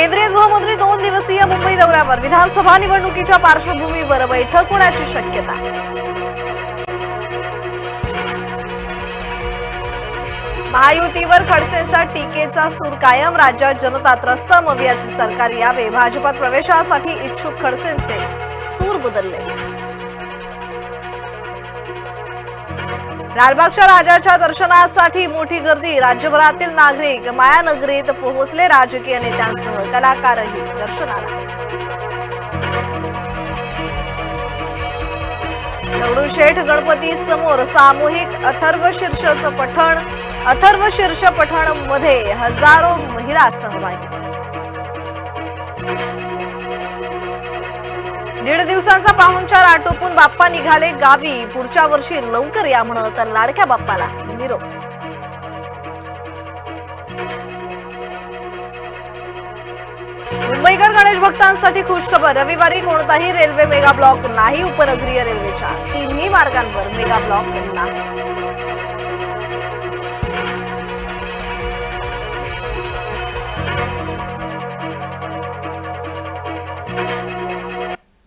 केंद्रीय गृहमंत्री दोन दिवसीय मुंबई दौऱ्यावर विधानसभा निवडणुकीच्या पार्श्वभूमीवर बैठक होण्याची शक्यता. महायुतीवर खडसेंचा टीकेचा सूर कायम राज्यात जनता त्रस्त मवियाचे सरकार यावे. भाजपात प्रवेशासाठी इच्छुक खडसेंचे सूर बदलले. लालबागच्या राजाच्या दर्शनासाठी मोठी गर्दी. राज्यभरातील नागरिक मायानगरीत पोहोचले. राजकीय नेत्यांसह कलाकारही दर्शनाला. दगडूशेठ गणपती समोर सामूहिक अथर्व शीर्षच पठण. अथर्व शीर्ष पठणमध्ये हजारो महिला सहभागी. दीड दिवसांचा पाहुणचार आटोपून बाप्पा निघाले गावी. पुढच्या वर्षी लवकर या म्हणत तर लाडक्या बाप्पाला. निरोप. मुंबईकर गणेश भक्तांसाठी खुशखबर. रविवारी कोणताही रेल्वे मेगा ब्लॉक नाही उपनगरीय रेल्वेच्या. तिन्ही मार्गांवर मेगा ब्लॉक नाही.